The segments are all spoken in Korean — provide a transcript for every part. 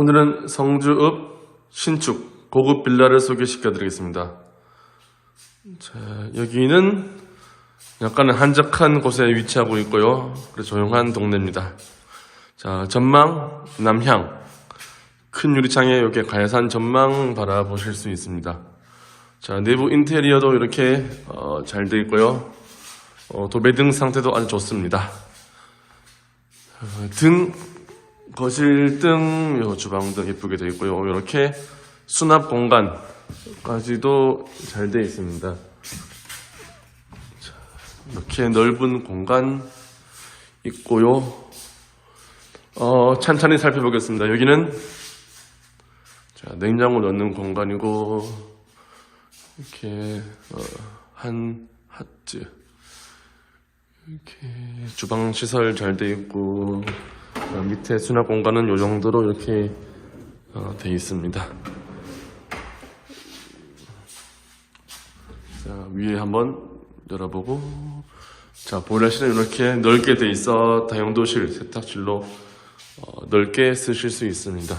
오늘은 성주읍 신축 고급 빌라를 소개시켜 드리겠습니다. 자, 여기는 약간 한적한 곳에 위치하고 있고요. 조용한 동네입니다. 자, 전망 남향. 큰 유리창에 이렇게 가야산 전망 바라보실 수 있습니다. 자, 내부 인테리어도 이렇게 어, 잘 되어 있고요. 어, 도배등 상태도 아주 좋습니다. 어, 등 거실 등, 요 주방 등 예쁘게 되어 있고요. 이렇게 수납 공간까지도 잘 되어 있습니다. 자, 이렇게 넓은 공간 있고요. 어, 찬찬히 살펴보겠습니다. 여기는 자, 냉장고 넣는 공간이고 이렇게 어, 한 하트 이렇게 주방 시설 잘 돼 있고 어, 밑에 수납 공간은 이 정도로 이렇게 어, 돼 있습니다. 자 위에 한번 열어보고 자 보일러실은 이렇게 넓게 돼 있어 다용도실 세탁실로 어, 넓게 쓰실 수 있습니다.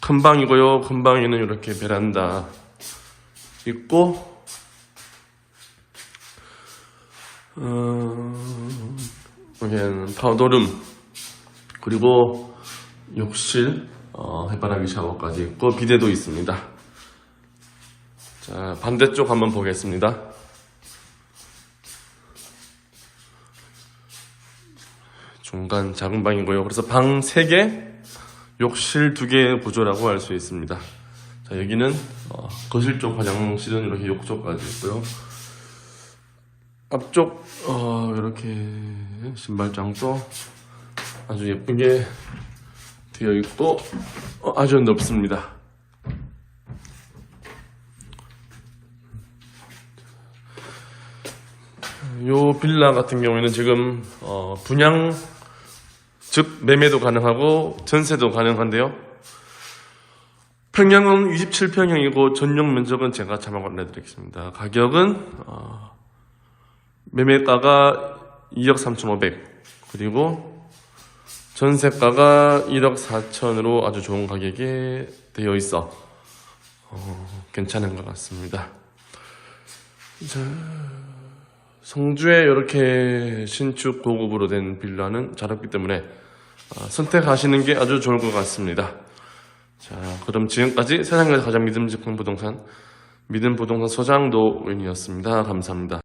큰 방이고요. 큰 방에는 이렇게 베란다 있고 어, 여기는 파우더룸 그리고 욕실 어, 해바라기 샤워까지 있고 비데도 있습니다. 자 반대쪽 한번 보겠습니다. 중간 작은 방이고요. 그래서 방 3개, 욕실 2개 구조라고 할 수 있습니다. 자, 여기는 어, 거실 쪽 화장실은 이렇게 욕조까지 있고요. 앞쪽 어, 이렇게 신발장도 아주 예쁘게 되어 있고 어, 아주 넓습니다. 요 빌라 같은 경우에는 지금 어, 분양 즉 매매도 가능하고 전세도 가능한데요. 평형은 27평형이고 전용 면적은 제가 자막 올려드리겠습니다. 가격은 어, 매매가가 2억 3,500 그리고 전세가가 1억 4천으로 아주 좋은 가격에 되어 있어 어, 괜찮은 것 같습니다. 자, 성주에 이렇게 신축 고급으로 된 빌라는 잘 없기 때문에 어, 선택하시는 게 아주 좋을 것 같습니다. 자, 그럼 지금까지 세상에서 가장 믿음직한 부동산 믿음 부동산 소장 노은이었습니다. 감사합니다.